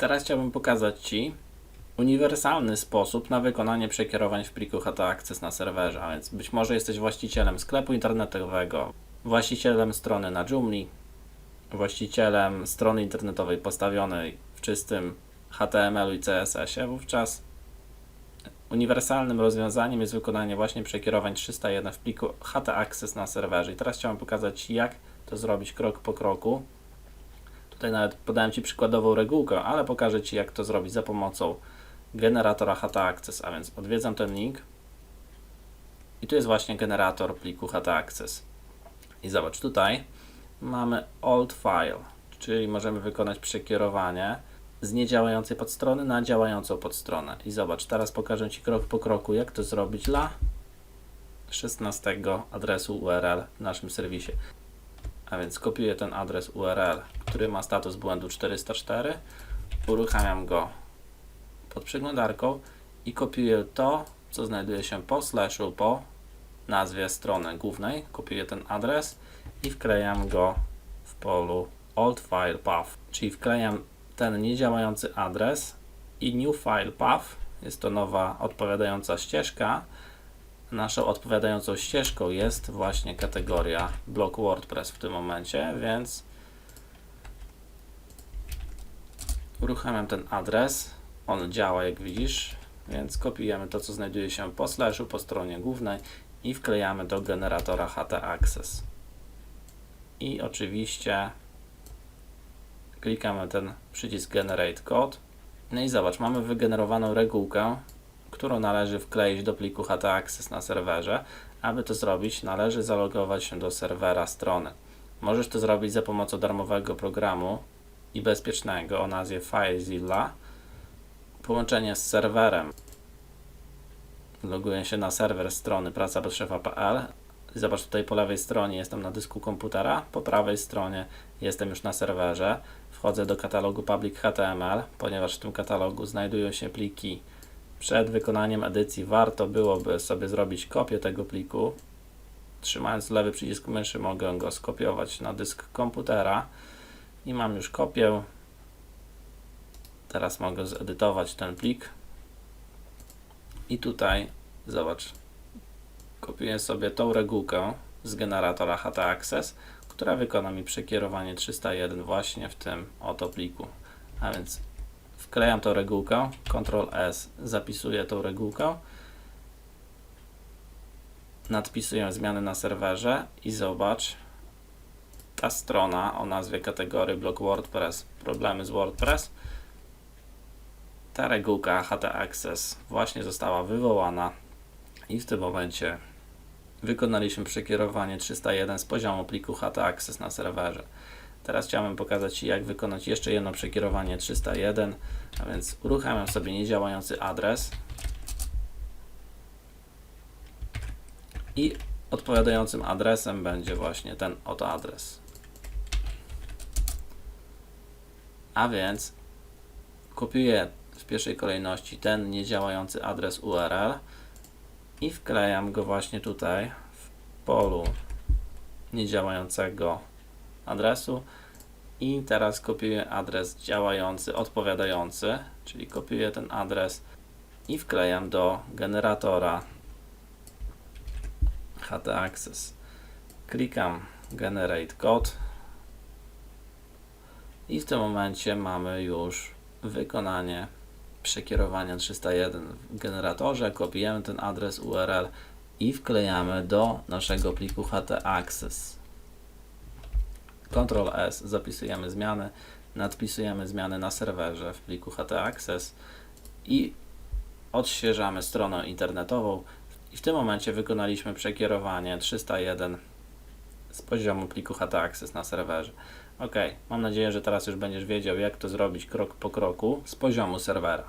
teraz chciałbym pokazać Ci uniwersalny sposób na wykonanie przekierowań w pliku HT Access na serwerze, a więc być może jesteś właścicielem sklepu internetowego, właścicielem strony na Joomla, właścicielem strony internetowej postawionej w czystym HTML-u i CSS-ie, wówczas uniwersalnym rozwiązaniem jest wykonanie właśnie przekierowań 301 w pliku HT Access na serwerze. I teraz chciałem pokazać jak to zrobić krok po kroku. Tutaj nawet podałem Ci przykładową regułkę, ale pokażę Ci, jak to zrobić za pomocą generatora HT Access, a więc odwiedzam ten link i tu jest właśnie generator pliku HT Access. I zobacz, tutaj mamy old file, czyli możemy wykonać przekierowanie z niedziałającej podstrony na działającą podstronę. I zobacz, teraz pokażę Ci krok po kroku, jak to zrobić dla 16 adresu URL w naszym serwisie. A więc kopiuję ten adres URL, który ma status błędu 404, uruchamiam go pod przeglądarką i kopiuję to, co znajduje się po slashu, po nazwie strony głównej. Kopiuję ten adres i wklejam go w polu old file path, czyli wklejam ten niedziałający adres i new file path, jest to nowa odpowiadająca ścieżka. Naszą odpowiadającą ścieżką jest właśnie kategoria blog WordPress w tym momencie, więc uruchamiam ten adres. On działa, jak widzisz, więc kopiujemy to, co znajduje się po slashu, po stronie głównej i wklejamy do generatora HT Access. I oczywiście klikamy ten przycisk Generate Code. No i zobacz, mamy wygenerowaną regułkę, którą należy wkleić do pliku HT Access na serwerze. Aby to zrobić, należy zalogować się do serwera strony. Możesz to zrobić za pomocą darmowego programu i bezpiecznego o nazwie FileZilla. Połączenie z serwerem. Loguję się na serwer strony pracabezszefa.pl. Zobacz tutaj po lewej stronie jestem na dysku komputera, po prawej stronie jestem już na serwerze. Wchodzę do katalogu public HTML, ponieważ w tym katalogu znajdują się pliki. Przed wykonaniem edycji warto byłoby sobie zrobić kopię tego pliku. Trzymając lewy przycisk myszy mogę go skopiować na dysk komputera i mam już kopię. Teraz mogę zedytować ten plik. I tutaj zobacz, kopiuję sobie tą regułkę z generatora HT Access, która wykona mi przekierowanie 301 właśnie w tym oto pliku. A więc wklejam tą regułkę, Ctrl S, zapisuję tą regułkę, nadpisuję zmiany na serwerze i zobacz, ta strona o nazwie kategorii blog WordPress, problemy z WordPress, ta regułka HT Access właśnie została wywołana i w tym momencie wykonaliśmy przekierowanie 301 z poziomu pliku HT Access na serwerze. Teraz chciałbym pokazać Ci, jak wykonać jeszcze jedno przekierowanie 301, a więc uruchamiam sobie niedziałający adres i odpowiadającym adresem będzie właśnie ten oto adres. A więc kopiuję w pierwszej kolejności ten niedziałający adres URL i wklejam go właśnie tutaj w polu niedziałającego adresu i teraz kopiuję adres działający, odpowiadający, czyli kopiuję ten adres i wklejam do generatora HT Access. Klikam Generate Code i w tym momencie mamy już wykonanie przekierowania 301 w generatorze, kopiujemy ten adres URL i wklejamy do naszego pliku HT Access. Ctrl S, zapisujemy zmiany, nadpisujemy zmiany na serwerze w pliku HT Access i odświeżamy stronę internetową i w tym momencie wykonaliśmy przekierowanie 301 z poziomu pliku HT Access na serwerze. Ok, mam nadzieję, że teraz już będziesz wiedział, jak to zrobić krok po kroku z poziomu serwera.